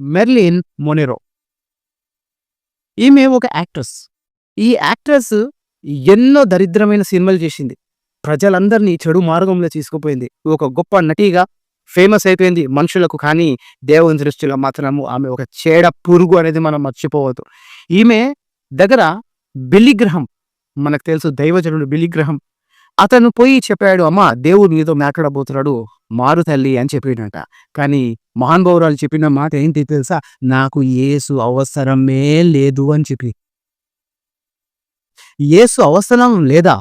Merlin మొనెరో. ఈమె ఒక actress. ఈ యాక్ట్రెస్ ఎన్నో దరిద్రమైన సినిమాలు చేసింది. ప్రజలందరినీ చెడు మార్గంలో తీసుకుపోయింది. ఒక గొప్ప నటిగా ఫేమస్ అయిపోయింది మనుషులకు కానీ దేవుని దృష్టిలో మాత్రము ఆమె ఒక చేడ పురుగు అనేది మనం మర్చిపోవద్దు. ఈమె దగ్గర బిలిగ్రహం మనకు తెలుసు దైవజనుడు బిలిగ్రహం అతను పోయి చెప్పాడు అమ్మా దేవుడు నీతో మాట్లాడబోతున్నాడు మారు తల్లి అని చెప్పినట కానీ మహానుభావురాలు చెప్పిన మాట ఏంటి తెలుసా? నాకు ఏసు అవసరమే లేదు అని చెప్పి. ఏసు అవసరం లేదా?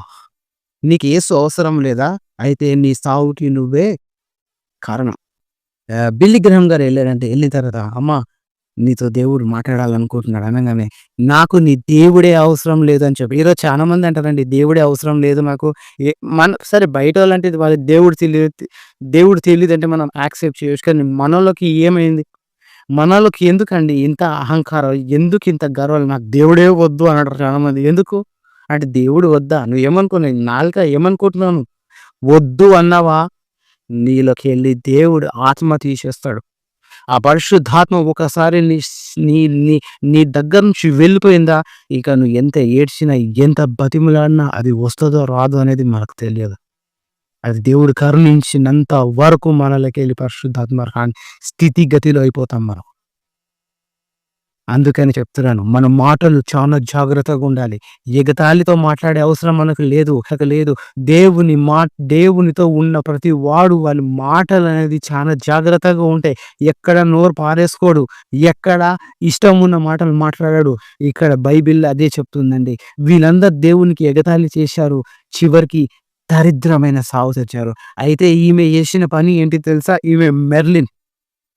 నీకు ఏసు అవసరం లేదా? అయితే నీ సావుకి నువ్వే కారణం. బిల్లి గ్రహం గారు వెళ్ళారంటే వెళ్ళిన తర్వాత అమ్మ నీతో దేవుడు మాట్లాడాలనుకుంటున్నాడు. అనగానే నాకు నీ దేవుడే అవసరం లేదు అని చెప్పి. ఈరోజు చాలా మంది అంటారండి దేవుడే అవసరం లేదు నాకు మన సరే బయట వాళ్ళంటే వాళ్ళ దేవుడు తెలియదు దేవుడు తెలియదు అంటే మనం యాక్సెప్ట్ చేయొచ్చు. కానీ మనలోకి ఏమైంది? మనలోకి ఎందుకండి ఇంత అహంకారం ఎందుకు ఇంత గర్వం నాకు దేవుడే వద్దు అని అంటారు చాలా మంది ఎందుకు? అంటే దేవుడు వద్దా? నువ్వు ఏమనుకున్నావు నాలుక ఏమనుకుంటున్నాను వద్దు అన్నావా? నీలోకి వెళ్ళి దేవుడు ఆత్మ తీసేస్తాడు. ఆ పరిశుద్ధాత్మ ఒకసారి నీ నీ నీ నీ దగ్గర నుంచి వెళ్ళిపోయిందా? ఇక నువ్వు ఎంత ఏడ్చినా ఎంత బతిమలాడినా అది వస్తుందో రాదో అనేది మనకు తెలియదు. అది దేవుడు కరుణించినంత వరకు మనలోకి వెళ్ళి పరిశుద్ధాత్మ స్థితిగతిలో అయిపోతాం మనం. అందుకని చెప్తున్నాను మన మాటలు చాలా జాగ్రత్తగా ఉండాలి. ఎగతాళితో మాట్లాడే అవసరం మనకు లేదు లేదు. దేవుని మా దేవునితో ఉన్న ప్రతి వాడు వాళ్ళ మాటలు అనేది చాలా జాగ్రత్తగా ఉంటాయి. ఎక్కడ నోరు పారేసుకోడు ఎక్కడ ఇష్టం ఉన్న మాటలు మాట్లాడాడు. ఇక్కడ బైబిల్ అదే చెప్తుందండి. వీళ్ళందరూ దేవునికి ఎగతాళి చేశారు చివరికి దరిద్రమైన సాగు తెచ్చారు అయితే ఈమె చేసిన పని ఏంటి తెలుసా? ఈమె మెర్లిన్.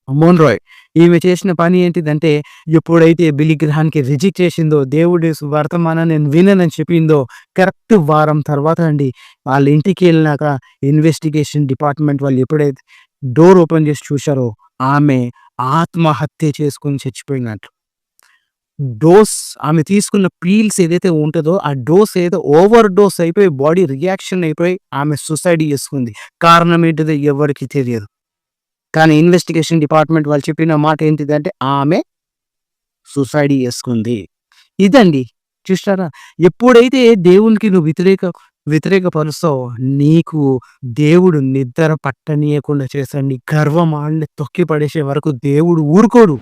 మోన్రాయ్ ఈమె చేసిన పని ఏంటిదంటే ఎప్పుడైతే బిలిగ్రహానికి రిజెక్ట్ చేసిందో దేవుడి వర్తమానం నేను వినని చెప్పిందో కరెక్ట్ వారం తర్వాత అండి వాళ్ళ ఇంటికి వెళ్ళినాక ఇన్వెస్టిగేషన్ డిపార్ట్మెంట్ వాళ్ళు ఎప్పుడైతే డోర్ ఓపెన్ చేసి చూశారో ఆమె ఆత్మహత్య చేసుకుని చచ్చిపోయినట్లు. డోస్ ఆమె తీసుకున్న పీల్స్ ఏదైతే ఉంటుందో ఆ డోస్ ఏదో ఓవర్ డోస్ అయిపోయి బాడీ రియాక్షన్ అయిపోయి ఆమె సూసైడ్ చేసుకుంది. కారణం ఏంటిదో ఎవరికి తెలియదు. కానీ ఇన్వెస్టిగేషన్ డిపార్ట్మెంట్ వాళ్ళు చెప్పిన మాట ఏంటిదంటే ఆమె సూసైడ్ చేసుకుంది. ఇదండి. చూస్తారా? ఎప్పుడైతే దేవునికి నువ్వు వ్యతిరేక వ్యతిరేకపరుస్తావు నీకు దేవుడు నిద్ర పట్టనీయకుండా చేస్తాడు. నీ గర్వం ఆళ్ళని తొక్కి పడేసే వరకు దేవుడు ఊరుకోడు.